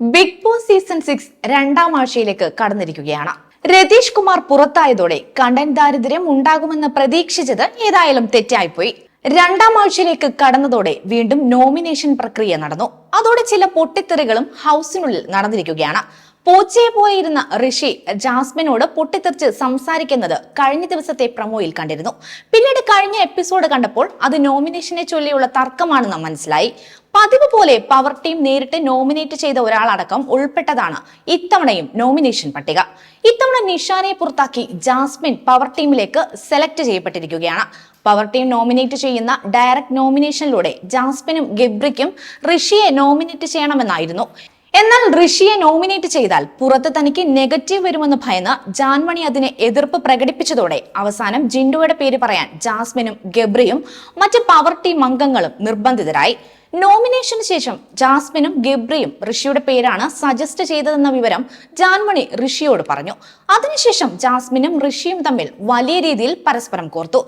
Big boss season six രണ്ടാം ആഴ്ചയിലേക്ക് കടന്നിരിക്കുകയാണ്. രതീഷ് കുമാർ പുറത്തായതോടെ കണ്ടന്റ് ദാരിദ്ര്യം ഉണ്ടാകുമെന്ന് പ്രതീക്ഷിച്ചത് ഏതായാലും തെറ്റായിപ്പോയി. രണ്ടാം ആഴ്ചയിലേക്ക് കടന്നതോടെ വീണ്ടും നോമിനേഷൻ പ്രക്രിയ നടന്നു. അതോടെ ചില പൊട്ടിത്തെറികളും ഹൗസിനുള്ളിൽ നടന്നിരിക്കുകയാണ്. പോച്ചയെ പോയിരുന്ന ഋഷി ജാസ്മിനോട് പൊട്ടിത്തെറിച്ച് സംസാരിക്കുന്നത് കഴിഞ്ഞ ദിവസത്തെ പ്രമോയിൽ കണ്ടിരുന്നു. പിന്നീട് കഴിഞ്ഞ എപ്പിസോഡ് കണ്ടപ്പോൾ അത് നോമിനേഷനെ ചൊല്ലിയുള്ള തർക്കമാണെന്ന് മനസ്സിലായി. പതിവ് പോലെ പവർ ടീം നേരിട്ട് നോമിനേറ്റ് ചെയ്ത ഒരാളടക്കം ഉൾപ്പെട്ടതാണ് ഇത്തവണയും നോമിനേഷൻ പട്ടിക. ഇത്തവണ നിഷാനെ പുറത്താക്കി ജാസ്മിൻ പവർ ടീമിലേക്ക് സെലക്ട് ചെയ്യപ്പെട്ടിരിക്കുകയാണ്. പവർ ടീം നോമിനേറ്റ് ചെയ്യുന്ന ഡയറക്ട് നോമിനേഷനിലൂടെ ജാസ്മിനും ഗബ്രിക്കും ഋഷിയെ നോമിനേറ്റ് ചെയ്യണമെന്നായിരുന്നു. എന്നാൽ ഋഷിയെ നോമിനേറ്റ് ചെയ്താൽ പുറത്ത് തനിക്ക് നെഗറ്റീവ് വരുമെന്ന് ഭയന്ന് ജാൻമണി അതിനെ എതിർപ്പ് പ്രകടിപ്പിച്ചതോടെ അവസാനം ജിൻഡോയുടെ പേര് പറയാൻ ജാസ്മിനും ഗബ്രിയും മറ്റ് പവർ ടീം അംഗങ്ങളും നിർബന്ധിതരായി. നോമിനേഷന് ശേഷം ജാസ്മിനും ഗബ്രിയും ഋഷിയുടെ പേരാണ് സജസ്റ്റ് ചെയ്തതെന്ന വിവരം ജാൻമണി ഋഷിയോട് പറഞ്ഞു. അതിനുശേഷം ജാസ്മിനും ഋഷിയും തമ്മിൽ വലിയ രീതിയിൽ പരസ്പരം കോർത്തു.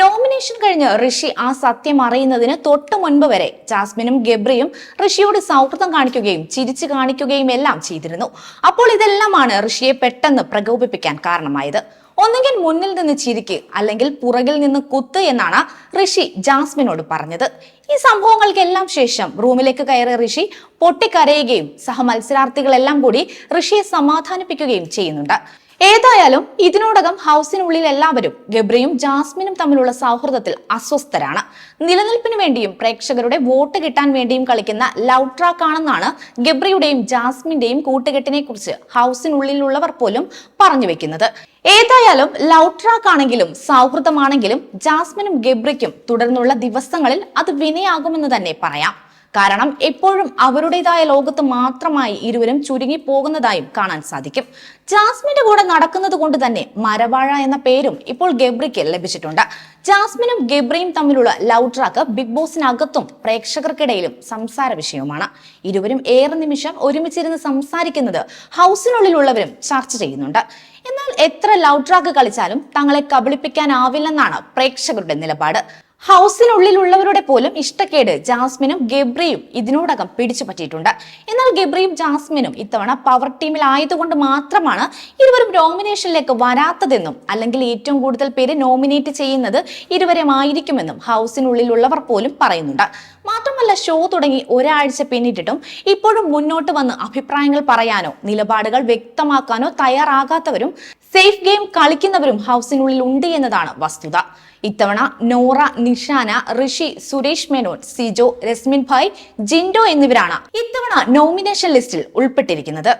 നോമിനേഷൻ കഴിഞ്ഞ് ഋഷി ആ സത്യം അറിയുന്നതിന് തൊട്ടു മുൻപ് വരെ ജാസ്മിനും ഗബ്രിയും ഋഷിയോട് സൗഹൃദം കാണിക്കുകയും ചിരിച്ചു കാണിക്കുകയും എല്ലാം ചെയ്തിരുന്നു. അപ്പോൾ ഇതെല്ലാമാണ് ഋഷിയെ പെട്ടെന്ന് പ്രകോപിപ്പിക്കാൻ കാരണമായത്. ഒന്നുകിൽ മുന്നിൽ നിന്ന് ചിരിക്ക് അല്ലെങ്കിൽ പുറകിൽ നിന്ന് കുത്ത് എന്നാണ് ഋഷി ജാസ്മിനോട് പറഞ്ഞത്. ഈ സംഭവങ്ങൾക്കെല്ലാം ശേഷം റൂമിലേക്ക് കയറിയ ഋഷി പൊട്ടിക്കരയുകയും സഹമത്സരാർത്ഥികളെല്ലാം കൂടി ഋഷിയെ സമാധാനിപ്പിക്കുകയും ചെയ്യുന്നുണ്ട്. ഏതായാലും ഇതിനോടകം ഹൗസിനുള്ളിൽ എല്ലാവരും ഗബ്രിയും ജാസ്മിനും തമ്മിലുള്ള സൗഹൃദത്തിൽ അസ്വസ്ഥരാണ്. നിലനിൽപ്പിന് വേണ്ടിയും പ്രേക്ഷകരുടെ വോട്ട് കിട്ടാൻ വേണ്ടിയും കളിക്കുന്ന ലവ് ട്രാക്ക് ആണെന്നാണ് ഗബ്രിയുടെയും ജാസ്മിന്റെയും കൂട്ടുകെട്ടിനെ കുറിച്ച് ഹൗസിനുള്ളിലുള്ളവർ പോലും പറഞ്ഞു വെക്കുന്നത്. ഏതായാലും ലവ് ട്രാക്ക് ആണെങ്കിലും സൗഹൃദമാണെങ്കിലും ജാസ്മിനും ഗബ്രിക്കും തുടർന്നുള്ള ദിവസങ്ങളിൽ അത് വിനയാകുമെന്ന് തന്നെ പറയാം. കാരണം എപ്പോഴും അവരുടേതായ ലോകത്ത് മാത്രമായി ഇരുവരും ചുരുങ്ങി പോകുന്നതായും കാണാൻ സാധിക്കും. ജാസ്മിന്റെ കൂടെ നടക്കുന്നത് കൊണ്ട് തന്നെ മരവാഴ എന്ന പേരും ഇപ്പോൾ ഗബ്രിക്ക് ലഭിച്ചിട്ടുണ്ട്. ജാസ്മിനും ഗബ്രിയും തമ്മിലുള്ള ലവ് ട്രാക്ക് ബിഗ് ബോസിനകത്തും പ്രേക്ഷകർക്കിടയിലും സംസാര വിഷയവുമാണ്. ഇരുവരും ഏറെ നിമിഷം ഒരുമിച്ചിരുന്ന് സംസാരിക്കുന്നത് ഹൗസിനുള്ളിലുള്ളവരും ചർച്ച ചെയ്യുന്നുണ്ട്. എന്നാൽ എത്ര ലവ് ട്രാക്ക് കളിച്ചാലും തങ്ങളെ കബളിപ്പിക്കാനാവില്ലെന്നാണ് പ്രേക്ഷകരുടെ നിലപാട്. ഹൗസിനുള്ളിലുള്ളവരുടെ പോലും ഇഷ്ടക്കേട് ജാസ്മിനും ഗബ്രിയും ഇതിനോടകം പിടിച്ചു പറ്റിയിട്ടുണ്ട്. എന്നാൽ ഗബ്രിയും ജാസ്മിനും ഇത്തവണ പവർ ടീമിൽ ആയതുകൊണ്ട് മാത്രമാണ് ഇരുവരും നോമിനേഷനിലേക്ക് വരാത്തതെന്നും അല്ലെങ്കിൽ ഏറ്റവും കൂടുതൽ പേര് നോമിനേറ്റ് ചെയ്യുന്നത് ഇരുവരുമായിരിക്കുമെന്നും ഹൗസിനുള്ളിലുള്ളവർ പോലും പറയുന്നുണ്ട്. മാത്രമല്ല ഷോ തുടങ്ങി ഒരാഴ്ച പിന്നിട്ടിട്ടും ഇപ്പോഴും മുന്നോട്ട് വന്ന് അഭിപ്രായങ്ങൾ പറയാനോ നിലപാടുകൾ വ്യക്തമാക്കാനോ തയ്യാറാകാത്തവരും സേഫ് ഗെയിം കളിക്കുന്നവരും ഹൗസിനുള്ളിൽ ഉണ്ട് എന്നതാണ് വസ്തുത. ഇത്തവണ നോറ നിഷാന ഋഷി സുരേഷ് മേനോൻ സിജോ രസ്മിൻ ഭായ് ജിൻഡോ എന്നിവരാണ് ഇത്തവണ നോമിനേഷൻ ലിസ്റ്റിൽ ഉൾപ്പെട്ടിരിക്കുന്നത്.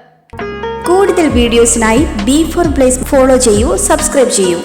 കൂടുതൽ വീഡിയോസിനായി ബി ഫോർ പ്ലേസ് ഫോളോ ചെയ്യൂ സബ്സ്ക്രൈബ് ചെയ്യൂ.